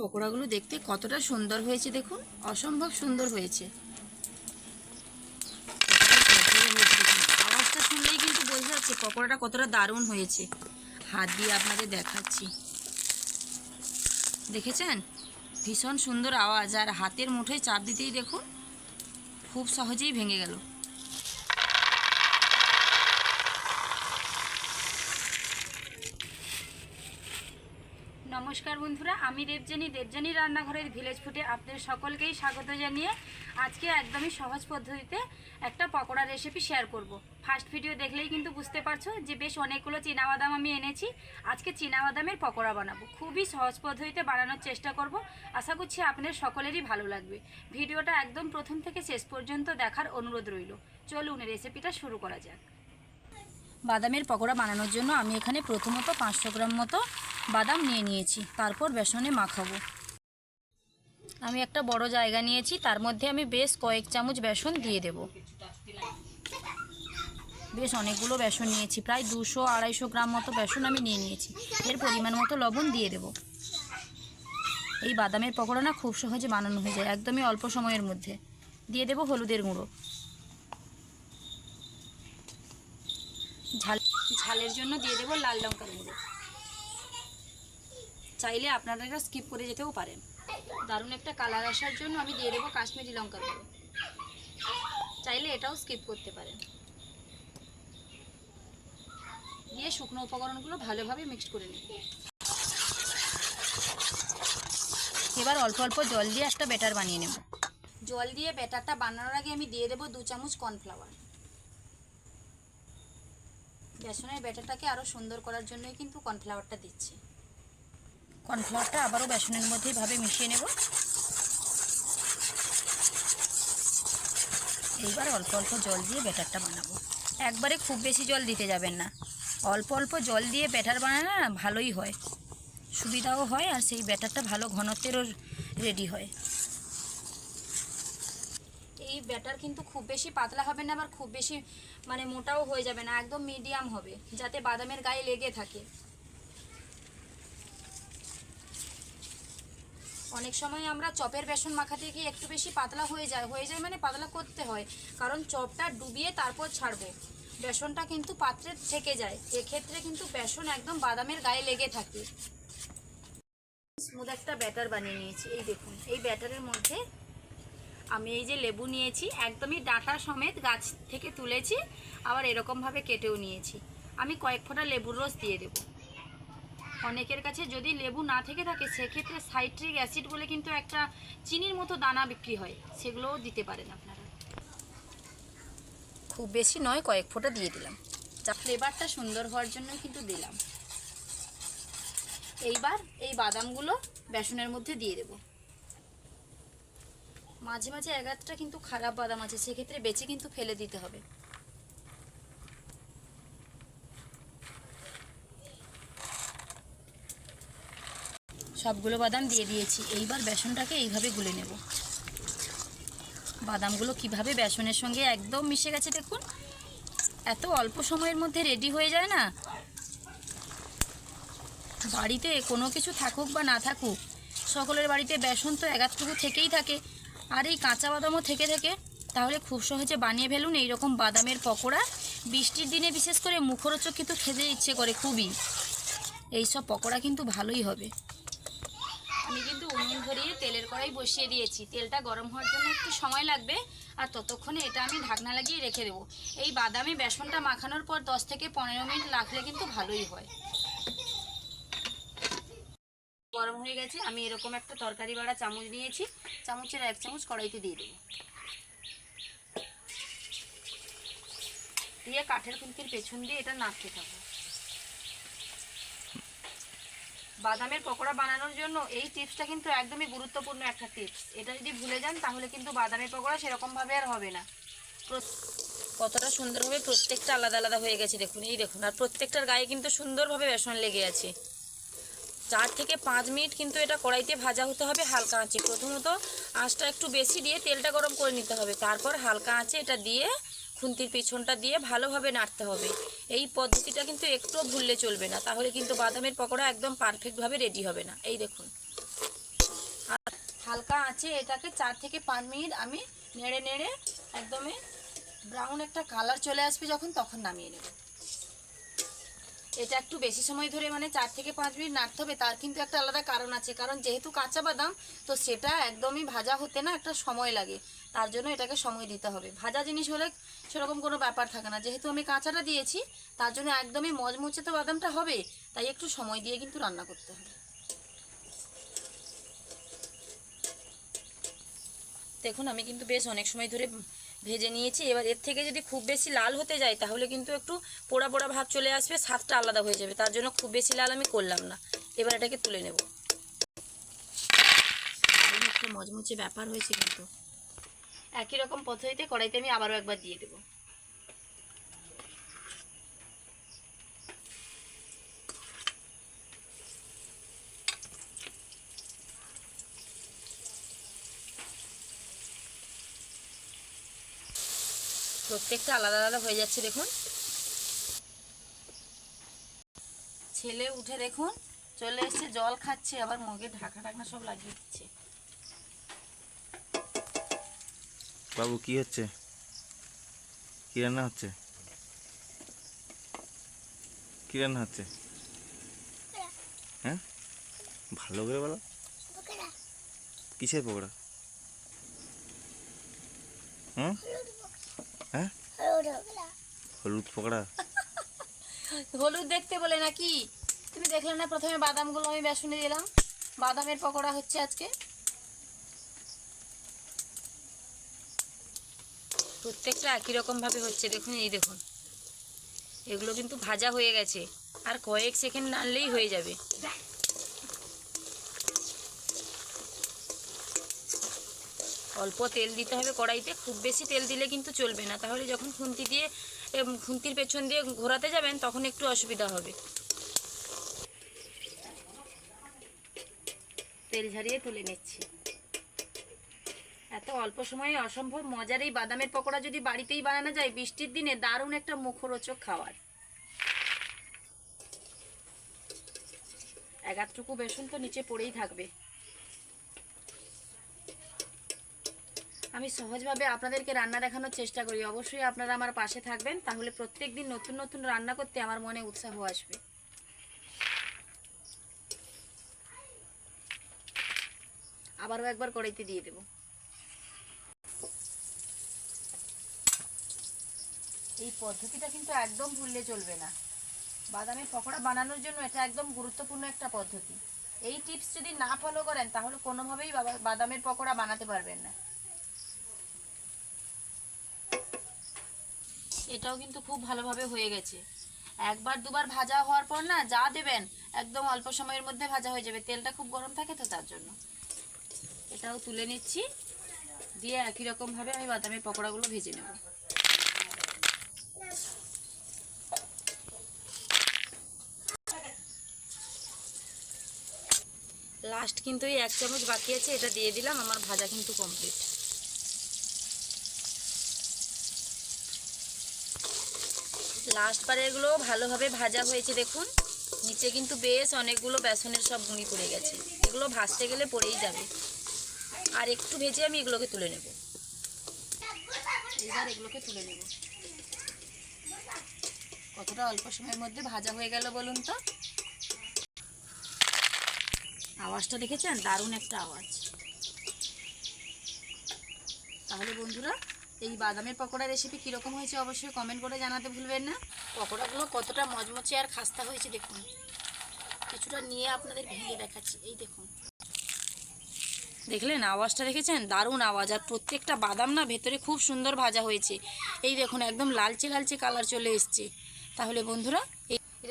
পকোড়াগুলো দেখতে কতটা সুন্দর হয়েছে দেখুন, অসম্ভব সুন্দর হয়েছে। আওয়াজটা শুনলেই কিন্তু বোঝা যাচ্ছে পকোড়াটা কতটা দারুণ হয়েছে। হাত দিয়ে আপনাদের দেখাচ্ছি। দেখেছেন? ভীষণ সুন্দর আওয়াজ, আর হাতের মুঠোয় চাপ দিতেই দেখুন, খুব সহজেই ভেঙে গেল। নমস্কার বন্ধুরা, আমি দেবজানি দেবজানি রান্নাঘরের ভিলেজ ফুটে আপনাদের সকলকেই স্বাগত জানিয়ে আজকে একদমই সহজ পদ্ধতিতে একটা পকোড়া রেসিপি শেয়ার করব। ফার্স্ট ভিডিও দেখলেই কিন্তু বুঝতে পারছ যে বেশ অনেকগুলো চীনাবাদাম আমি এনেছি। আজকে চীনাবাদামের পকোড়া বানাবো। খুবই সহজ পদ্ধতিতে বানানোর চেষ্টা করব। আশা করছি আপনাদের সকলেরই ভালো লাগবে। ভিডিওটা একদম প্রথম থেকে শেষ পর্যন্ত দেখার অনুরোধ রইল। চলুন রেসিপিটা শুরু করা যাক। বাদামের পকোড়া বানানোর জন্য আমি এখানে প্রথমত পাঁচশো গ্রাম মতো বাদাম নিয়ে নিয়েছি, তারপর বেসনে মাখাবো। আমি একটা বড় জায়গা নিয়েছি, তার মধ্যে আমি বেশ কয়েক চামচ বেসন দিয়ে দেব। বেশ অনেকগুলো বেসন নিয়েছি, প্রায় দুশো আড়াইশো গ্রাম মতো বেসন আমি নিয়ে নিয়েছি। এর পরিমাণ মতো লবণ দিয়ে দেব। এই বাদামের পকোড়া না খুব সহজে বানানো হয়ে যায়, একদমই অল্প সময়ের মধ্যে। দিয়ে দেব হলুদের গুঁড়ো। ঝাল ঝালের জন্য দিয়ে দেবো লাল লঙ্কার গুঁড়ো। চাইলে আপনারা এটা স্কিপ করে যেতেও পারেন। দারুণ একটা কালার আসার জন্য আমি দিয়ে দেবো কাশ্মীরি লঙ্কার গুঁড়ো। চাইলে এটাও স্কিপ করতে পারেন। দিয়ে শুকনো উপকরণগুলো ভালোভাবে মিক্সড করে নিন। এবার অল্প অল্প জল দিয়ে একটা ব্যাটার বানিয়ে নেব। জল দিয়ে ব্যাটারটা বানানোর আগে আমি দিয়ে দেবো দু চামচ কর্নফ্লাওয়ার বেসনের ব্যাটারটাকে আরও সুন্দর করার জন্যই কিন্তু কর্নফ্লাওয়ারটা দিচ্ছি। কর্নফ্লাওয়ারটা আবারও বেসনের মধ্যে ভাবে মিশিয়ে নেব। এইবার অল্প অল্প জল দিয়ে ব্যাটারটা বানাবো। একবারে খুব বেশি জল দিতে যাবেন না। অল্প অল্প জল দিয়ে ব্যাটার বানানো না ভালোই হয়। সুবিধাও হয় আর সেই ব্যাটারটা ভালো ঘনত্বেরও রেডি হয়। এই ব্যাটার কিন্তু খুব বেশি পাতলা হবে না, আবার খুব বেশি মানে মোটাও হয়ে যাবে না, একদম মিডিয়াম হবে, যাতে বাদামের গায়ে লেগে থাকে। অনেক সময় আমরা চপের বেসন মাখাতে গিয়ে একটু বেশি পাতলা হয়ে যায় হয়ে যায় মানে পাতলা করতে হয়। কারণ চপটা ডুবিয়ে তারপর ছাড়বো। বেসনটা কিন্তু পাত্রে থেকে যায়। এক্ষেত্রে কিন্তু বেসন একদম বাদামের গায়ে লেগে থাকে। স্মুথ একটা ব্যাটার বানিয়ে নিয়েছি। এই দেখুন, এই ব্যাটারের মধ্যে আমি এই যে লেবু নিয়েছি, একদমই ডাঁটা সমেত গাছ থেকে তুলেছি, আবার এরকমভাবে কেটেও নিয়েছি। আমি কয়েক ফোঁটা লেবুর রস দিয়ে দেব। অনেকের কাছে যদি লেবু না থেকে থাকে সেক্ষেত্রে সাইট্রিক অ্যাসিড বলে কিন্তু একটা চিনির মতো দানা বিক্রি হয়। সেগুলোও দিতে পারেন আপনারা। খুব বেশি নয় কয়েক ফোঁটা দিয়ে দিলাম। যা ফ্লেভারটা সুন্দর হওয়ার জন্যই কিন্তু দিলাম। এইবার এই বাদামগুলো বেসনের মধ্যে দিয়ে দেবো। মাঝে মাঝে এগারটা কিন্তু খারাপ বাদাম আছে সেক্ষেত্রে বেছে কিন্তু ফেলে দিতে হবে। সবগুলো বাদাম দিয়ে দিয়েছি। এইবার বেসনটাকে এইভাবে গুলে নেব। বাদামগুলো কীভাবে বেসনের সঙ্গে একদম মিশে গেছে দেখুন। এত অল্প সময়ের মধ্যে রেডি হয়ে যায় না। বাড়িতে কোনো কিছু থাকুক বা না থাকুক, সকলের বাড়িতে বেসন তো এগারটুকু থেকেই থাকে। আর এই কাঁচা বাদামও থেকে থেকে। তাহলে খুব সহজে বানিয়ে ফেলুন এইরকম বাদামের পকোড়া। বৃষ্টির দিনে বিশেষ করে মুখরোচক কিন্তু খেতে ইচ্ছে করে খুবই। এইসব পকোড়া কিন্তু ভালোই হবে। আমি কিন্তু উনুন ধরিয়ে তেলের কড়াই বসিয়ে দিয়েছি। তেলটা গরম হওয়ার জন্য একটু সময় লাগবে আর ততক্ষণে এটা আমি ঢাকনা লাগিয়ে রেখে দেবো। এই বাদামে বেসনটা মাখানোর পর দশ থেকে পনেরো মিনিট লাগলে কিন্তু ভালোই হয়। গরম হয়ে গেছে, আমি এরকম একটা তরকারি বাড়া চামচ নিয়েছি। চামচের এক চামচ কড়াইতে দিয়ে দেবো। দিয়ে কাঠের খুন্তির পেছন দিয়ে এটা নাড়তে থাকব। বাদামের পকোড়া বানানোর জন্য এই টিপসটা কিন্তু একদমই গুরুত্বপূর্ণ একটা টিপস। এটা যদি ভুলে যান, তাহলে কিন্তু বাদামের পকোড়া সেরকমভাবে আর হবে না। কতটা সুন্দরভাবে প্রত্যেকটা আলাদা আলাদা হয়ে গেছে, দেখুন, এই দেখুন, আর প্রত্যেকটার গায়ে কিন্তু সুন্দরভাবে বেসন লেগে আছে। চার থেকে পাঁচ মিনিট কিন্তু এটা কড়াইতে ভাজা হতে হবে হালকা আঁচে। প্রথমত আঁচটা একটু বেশি দিয়ে তেলটা গরম করে নিতে হবে। তারপর হালকা আঁচে এটা দিয়ে খুন্তির পেছনটা দিয়ে ভালোভাবে নাড়তে হবে। এই পদ্ধতিটা কিন্তু একটুও ভুললে চলবে না, তাহলে কিন্তু বাদামের পকোড়া একদম পারফেক্টভাবে রেডি হবে না। এই দেখুন। হালকা আঁচে এটাকে চার থেকে পাঁচ মিনিট আমি নেড়ে নেড়ে একদমই ব্রাউন একটা কালার চলে আসবে যখন, তখন নামিয়ে নেব। এটা একটু বেশি সময় ধরে মানে চার থেকে পাঁচ মিনিট নাড়তে হবে, তার কিন্তু একটা আলাদা কারণ আছে। কারণ যেহেতু কাঁচা বাদাম, তো সেটা একদমই ভাজা হতে না একটা সময় লাগে। তার জন্য এটাকে সময় দিতে হবে। ভাজা জিনিস হলে সেরকম কোনো ব্যাপার থাকে না। যেহেতু আমি কাঁচাটা দিয়েছি, তার জন্য একদমই মজমুচে তো বাদামটা হবে, তাই একটু সময় দিয়ে কিন্তু রান্না করতে হবে। দেখুন, আমি কিন্তু বেশ অনেক সময় ধরে ভেজে নিয়েছি। এবার এর থেকে যদি খুব বেশি লাল হতে যায়, তাহলে কিন্তু একটু পোড়া পোড়া ভাব চলে আসবে, স্বাদটা আলাদা হয়ে যাবে। তার জন্য খুব বেশি লাল আমি করলাম না। এবার এটাকে তুলে নেব। একটু মজমুচে ব্যাপার হয়েছে কিন্তু। একই রকম পদ্ধতিতে কড়াইতে আমি আবারও একবার দিয়ে দেবো। প্রত্যেকটা আলাদা আলাদা হয়ে যাচ্ছে দেখুন। ছেলে উঠে দেখুন চলে এসছে জল খাচ্ছে আবার মুখে ঢাকা ঢাকনা সব লাগিয়ে দিচ্ছে। বাবু কি হচ্ছে? কি রান্না হচ্ছে? কি রান্না হচ্ছে? হ্যাঁ? ভালো করে বলো। কিসের পকোড়া? হুম? হ্যাঁ হলুদ পকোড়া হলুদ দেখতে বলে নাকি? তুমি দেখলে না প্রথমে বাদামগুলো আমি বেসনে দিলাম। বাদামের পকোড়া হচ্ছে আজকে। প্রত্যেকটা একই রকম ভাবে হচ্ছে, দেখুন, এই দেখুন। এগুলো কিন্তু ভাজা হয়ে গেছে। আর কয়েক সেকেন্ড নাড়লেই হয়ে যাবে। অল্প তেল দিতে হবে কড়াইতে। খুব বেশি তেল দিলে কিন্তু চলবে না। তাহলে যখন খুন্তি দিয়ে খুন্তির পেছন দিয়ে ঘোরাতে যাবেন, তখন একটু অসুবিধা হবে। তেল ঝারিয়ে তুলে নিচ্ছি। এত অল্প সময়ে অসম্ভব মজার এই বাদামের পকোড়া যদি বাড়িতেই বানানো যায়, বৃষ্টির দিনে দারুণ একটা মুখরোচক খাবার এগারটুকু বেসন তো নিচে পড়েই থাকবে। আমি সহজভাবে আপনাদেরকে রান্না দেখানোর চেষ্টা করি। অবশ্যই আপনারা আমার পাশে থাকবেন, তাহলে প্রত্যেক দিন নতুন নতুন রান্না করতে আমার মনে উৎসাহ আসবে। আবারও একবার কড়াইতে দিয়ে দেব। এই পদ্ধতিটা কিন্তু একদম ভুললে চলবে না। বাদামের পকোড়া বানানোর জন্য এটা একদম গুরুত্বপূর্ণ একটা পদ্ধতি। এই টিপস যদি না ফলো করেন, তাহলে কোনোভাবেই বাদামের পকোড়া বানাতে পারবেন না। এটাও কিন্তু খুব ভালোভাবে হয়ে গেছে। একবার দুবার ভাজা হওয়ার পর না, যা দেবেন, একদম অল্প সময়ের মধ্যে ভাজা হয়ে যাবে। তেলটা খুব গরম থাকে তো তার জন্য। এটাও তুলে নিচ্ছি। দিয়ে একই রকমভাবে আমি বাদামের পকোড়াগুলো ভেজে নেব। লাস্ট কিন্তু এই এক চামচ বাকি আছে, এটা দিয়ে দিলাম, আমার ভাজা কিন্তু কমপ্লিট। লাস্ট পারেরগুলো ভালোভাবে ভাজা হয়েছে দেখুন। নিচে কিন্তু বেশ অনেকগুলো বেসনের সব গুঁড়ি পড়ে গেছে। এগুলো ভাজতে গেলে পড়েই যাবে। আর একটু ভেজে আমি এগুলোকে তুলে নেব। এবার এগুলোকে তুলে নেব। কতটা অল্প সময়ের মধ্যে ভাজা হয়ে গেল বলুন তো? আওয়াজটা দেখেছেন? দারুণ একটা আওয়াজ। তাহলে বন্ধুরা এই বাদামের পকোড়া রেসিপি কীরকম হয়েছে অবশ্যই কমেন্ট করে জানাতে ভুলবেন না। পকোড়াগুলো কতটা মজমচে আর খাস্তা হয়েছে দেখুন। কিছুটা নিয়ে আপনাদের ভেঙে দেখাচ্ছি, এই দেখুন। দেখলেন আওয়াজটা দেখেছেন? দারুণ আওয়াজ। আর প্রত্যেকটা বাদাম না ভেতরে খুব সুন্দর ভাজা হয়েছে। এই দেখুন, একদম লালচে লালচে কালার চলে এসছে। তাহলে বন্ধুরা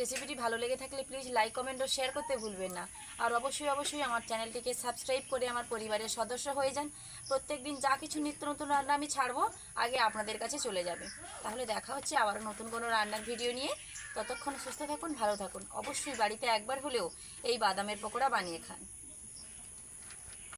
রেসিপিটি ভালো লেগে থাকলে প্লিজ লাইক কমেন্ট ও শেয়ার করতে ভুলবেন না। আর অবশ্যই অবশ্যই আমার চ্যানেলটিকে সাবস্ক্রাইব করে আমার পরিবারের সদস্য হয়ে যান। প্রত্যেক দিন যা কিছু নিত্য নতুন রান্না আমি ছাড়বো, আগে আপনাদের কাছে চলে যাবে। তাহলে দেখা হচ্ছে আবারও নতুন কোনো রান্নার ভিডিও নিয়ে। ততক্ষণ সুস্থ থাকুন, ভালো থাকুন। অবশ্যই বাড়িতে একবার হলেও এই বাদামের পকোড়া বানিয়ে খান।